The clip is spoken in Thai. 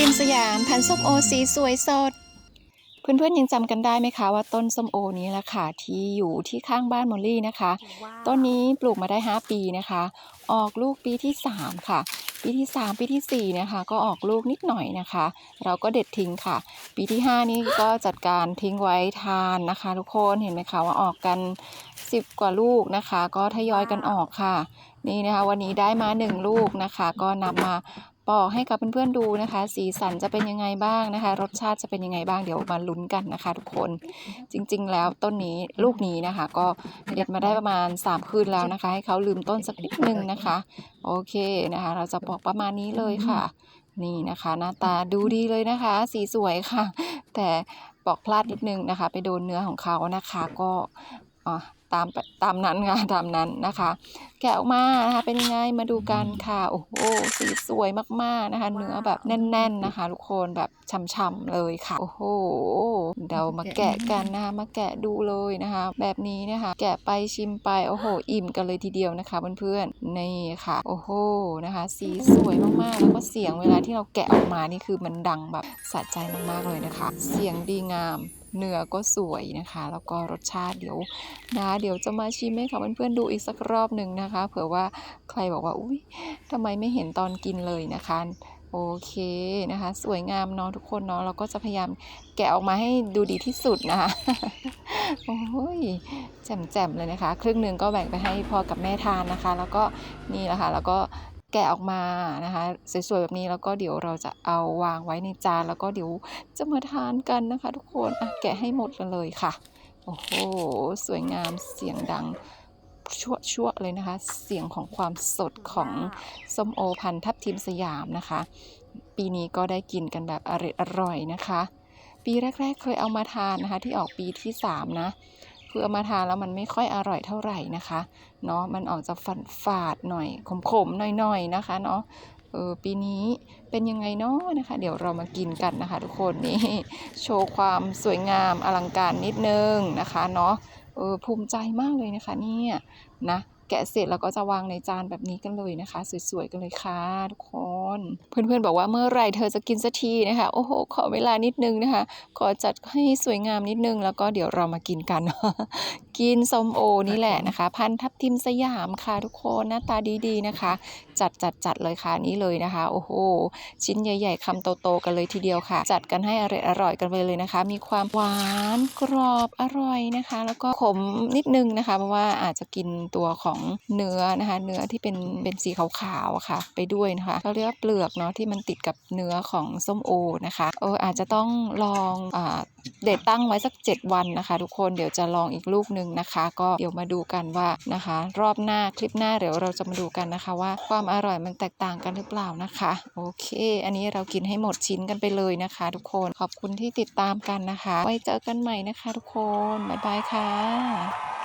ทีมสยามพันธุ์ส้มโอสีสวยสด เพื่อนๆยังจำกันได้ไหมคะว่าต้นส้มโอนี้แหละค่ะที่อยู่ที่ข้างบ้านมอลลี่นะคะ ต้นนี้ปลูกมาได้ 5 ปีนะคะ ออกลูกปีที่ 3 ค่ะ ปีที่ 3 ปีทีสี่4 นะคะ ก็ออกลูกนิดหน่อยนะคะ เราก็เด็ดทิ้งค่ะ ปีที่ 5 นี่ก็จัดการทิ้งไว้ทานนะคะ ทุกคนเห็นไหมคะว่าออกกัน 10 กว่าลูกนะคะ ก็ทยอยกันออกค่ะ นี่นะคะวันนี้ได้มา 1 ลูกนะคะ ก็นำมา ปอกให้กับเพื่อนๆดูนะคะ สีสันจะเป็นยังไงบ้างนะคะ รสชาติจะเป็นยังไงบ้างเดี๋ยวมาลุ้นกันนะคะ ทุกคนจริง ๆ แล้วต้นนี้ลูกนี้นะคะ ก็เด็ดมาได้ประมาณ 3 คืนแล้วนะคะ ให้เขาลืมต้นสักนิดนึงนะคะ โอเคนะคะ เราจะปอกประมาณนี้เลยค่ะ นี่นะคะ หน้าตาดูดีเลยนะคะ สีสวยค่ะ แต่ปอกพลาดนิดนึงนะคะ ไปโดนเนื้อของเขานะคะ ก็อะ ตามตามนั้นค่ะตามนั้นนะคะ แกะออกมานะคะเป็นยังไงมาดูกันค่ะโอ้โหสีสวยมากๆนะคะ เนื้อแบบแน่น ๆนะคะ ทุกคนแบบช่ำๆเลยค่ะโอ้โหเดี๋ยวมาแกะกันนะคะมาแกะดูเลยนะคะ แบบนี้นะคะ แกะไปชิมไปโอ้โห อิ่มกันเลยทีเดียวนะคะเพื่อนๆนี่ค่ะ โอ้โหนะคะ สีสวยมากๆแล้วก็เสียงเวลาที่เราแกะออกมานี่คือมันดังแบบสะใจมากๆเลยนะคะ เสียงดีงามเนื้อก็สวยนะคะ แล้วก็รสชาติเดี๋ยวนะ เดี๋ยวจะมาชิมให้ค่ะเพื่อนๆดูอีกสักรอบหนึ่งนะคะ เผื่อว่าใครบอกว่าอุ้ยทำไมไม่เห็นตอนกินเลยนะคะโอเคนะคะ สวยงามเนาะทุกคนเนาะเราก็จะพยายามแกะออกมาให้ดูดีที่สุดนะคะโอ้ยแจ่มๆเลยนะคะ ครึ่งหนึ่งก็แบ่งไปให้พ่อกับแม่ทานนะคะ แล้วก็นี่แหละค่ะแล้วก็ แกะออกมานะคะสวยๆแบบนี้แล้วก็เดี๋ยวเราจะเอาวางไว้ในจานแล้วก็เดี๋ยวจะมาทานกันนะคะ ทุกคนอะแกะให้หมดเลยค่ะ โอ้โห สวยงามเสียงดังชั่วชั่วๆเลยนะคะ เสียงของความสดของส้มโอพันธุ์ทับทิมสยามนะคะ ปีนี้ก็ได้กินกันแบบอร่อยอร่อยนะคะ ปีแรก ๆ เคยเอามาทานนะคะ ที่ออกปีที่ 3 นะ คือเอามาทานแล้วมันไม่ค่อยอร่อยเท่าไหร่นะคะเนาะมันออกจะฝันฝาดหน่อยขมๆหน่อยๆนะคะเนาะเออปีนี้เป็นยังไงเนาะนะคะ เดี๋ยวเรามากินกันนะคะ ทุกคนนี่โชว์ความสวยงามอลังการนิดนึงนะคะเนาะเออภูมิใจมากเลยนะคะเนี่ยนะ แกะเสร็จแล้วก็จะวางในจานแบบนี้กันเลยนะคะ สวยๆกันเลยค่ะทุกคน เพื่อนๆบอกว่าเมื่อไหร่เธอจะกินสักทีนะคะ โอ้โห ขอเวลานิดนึงนะคะ ขอจัดให้สวยงามนิดนึง แล้วก็เดี๋ยวเรามากินกัน กินส้มโอนี่แหละนะคะ พันทับทิมสยามค่ะทุกคนหน้าตาดีๆนะคะ จัดจัดจัดเลยค่ะนี่เลยนะคะ โอ้โห ชิ้นใหญ่ ๆคำโตๆกันเลยทีเดียวค่ะ จัดกันให้อร่อยอร่อยกันไปเลยนะคะ มีความหวานกรอบอร่อยนะคะ แล้วก็ขมนิดนึงนะคะเพราะว่าอาจจะกินตัวของเนื้อนะคะ เนื้อที่เป็นเป็นสีขาวๆค่ะ ไปด้วยนะคะเขาเรียกว่าเปลือกเนาะที่มันติดกับเนื้อของส้มโอนะคะเอออาจจะต้องลองอ่าเด็ดตั้งไว้สัก 7 วันนะคะ ทุกคนเดี๋ยวจะลองอีกลูกหนึ่งนะคะ ก็เดี๋ยวมาดูกันว่านะคะ รอบหน้าคลิปหน้าเดี๋ยวเราจะมาดูกันนะคะว่าความอร่อยมันแตกต่างกันหรือเปล่านะคะ โอเค อันนี้เรากินให้หมดชิ้นกันไปเลยนะคะ ทุกคนขอบคุณที่ติดตามกันนะคะ ไว้เจอกันใหม่นะคะ ทุกคนบ๊ายบายค่ะ